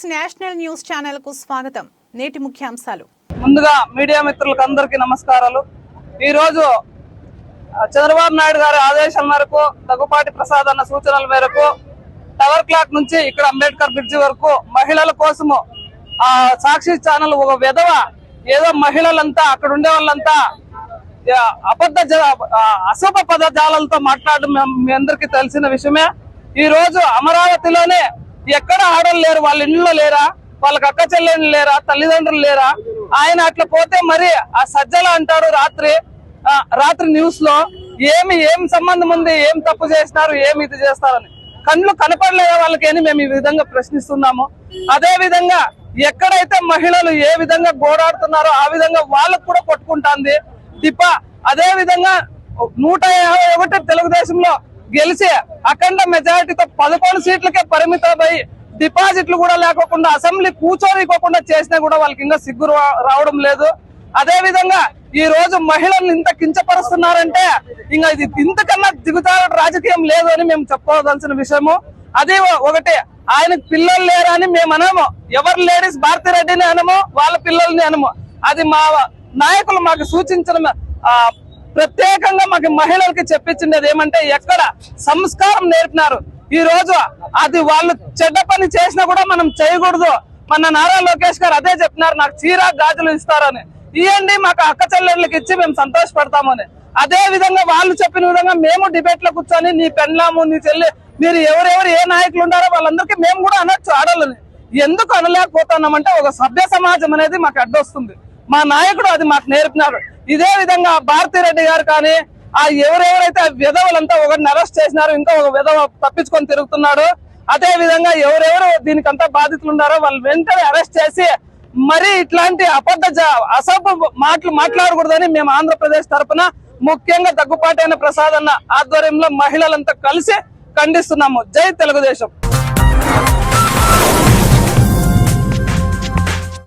Six national news ఛానల్కు స్వాగతం. నేటి ముఖ్యాంశాలు. ముందుగా మీడియా మిత్రులకు అందరికీ నమస్కారాలు. ఈ రోజు చంద్రబాబు నాయుడు గారి ఆదేశాల మేరకు దగ్గుపాటి ప్రసాద్ అన్న సూచనల మేరకు టవర్ క్లాక్ నుంచి ఇక్కడ అంబేద్కర్ బ్రిడ్జి వరకు మహిళల కోసము ఆ సాక్షి ఛానల్ ఒక విధవ ఏదో మహిళలంతా అక్కడ ఉండే వాళ్ళంతా అబద్ధ జ- ఆ, అశుభ పదజాలతో మాట్లాడడం మీ- మీ అందరికీ తెలిసిన విషయమే. ఈ రోజు అమరావతిలోనే ఎక్కడ ఆడలు లేరు? వాళ్ళ ఇంట్లో లేరా? వాళ్ళకి అక్క చెల్లెళ్ళు లేరా? తల్లిదండ్రులు లేరా? ఆయన అట్లా పోతే మరి ఆ సజ్జల అంటారు రాత్రి. రాత్రి న్యూస్లో ఏమి ఏం సంబంధం ఉంది? ఏం తప్పు చేసినారు? ఏమి ఇది చేస్తారని. కళ్ళు కనపడలేదా వాళ్ళకేని అని మేము ఈ విధంగా ప్రశ్నిస్తున్నాము. అదే విధంగా ఎక్కడైతే మహిళలు ఏ విధంగా గోడాడుతున్నారో ఆ విధంగా వాళ్ళకు కూడా కొట్టుకుంటాంది. దిప అదే విధంగా నూట యాభై ఒకటి తెలుగుదేశంలో గెలిచి అఖండ మెజారిటీతో పదకొండు సీట్లకే పరిమితమై డిపాజిట్లు కూడా లేకోకుండా అసెంబ్లీ కూర్చోనికోకుండా చేసినా కూడా వాళ్ళకి ఇంకా సిగ్గు రావడం లేదు. అదే విధంగా ఈ రోజు మహిళలను ఇంత కించపరుస్తున్నారంటే ఇంకా ఇది ఇంతకన్నా దిగుతారు రాజకీయం లేదు అని మేము చెప్పుకోవాల్సిన విషయము. అదే ఒకటి ఆయనకు పిల్లలు లేరని అని మేము అనము. ఎవరు లేడీస్ భారతిరెడ్డిని అనము వాళ్ళ పిల్లల్ని అనము. అది మా నాయకులు మాకు సూచించిన ప్రత్యేకంగా మాకు మహిళలకి చెప్పించింది ఏమంటే ఎక్కడ సంస్కారం నేర్పినారు. ఈ రోజు అది వాళ్ళు చెడ్డ పని చేసినా కూడా మనం చేయకూడదు. మన నారా లోకేష్ గారు అదే చెప్పినారు నాకు చీర గాజులు ఇస్తారని. ఇవ్వండి మాకు అక్క చెల్లెళ్ళకి ఇచ్చి మేము సంతోషపడతామని. అదే విధంగా వాళ్ళు చెప్పిన విధంగా మేము డిబేట్లో కూర్చొని నీ పెళ్ళాము నీ చెల్లి మీరు ఎవరెవరు ఏ నాయకులు ఉన్నారో వాళ్ళందరికీ మేము కూడా అనొచ్చు ఆడాలని ఎందుకు అనలేకపోతున్నామంటే ఒక సభ్య సమాజం అనేది మాకు అడ్డొస్తుంది. మా నాయకుడు అది మాకు నేర్పినారు ఇదే విధంగా భారతీ రెడ్డి గారు కానీ ఆ ఎవరెవరైతే విధవలంతా ఒకరిని అరెస్ట్ చేసినారు ఇంకా ఒక విధవ తప్పించుకొని తిరుగుతున్నాడు అదే విధంగా ఎవరెవరు దీనికంతా బాధితులు ఉన్నారో వాళ్ళు వెంటనే అరెస్ట్ చేసి మరి ఇట్లాంటి అబద్ధ అసభ్య మాటలు మాట్లాడకూడదని మేము ఆంధ్రప్రదేశ్ తరఫున ముఖ్యంగా దగ్గుపాటైన ప్రసాద్ అన్న ఆధ్వర్యంలో మహిళలంతా కలిసి ఖండిస్తున్నాము. జై తెలుగుదేశం.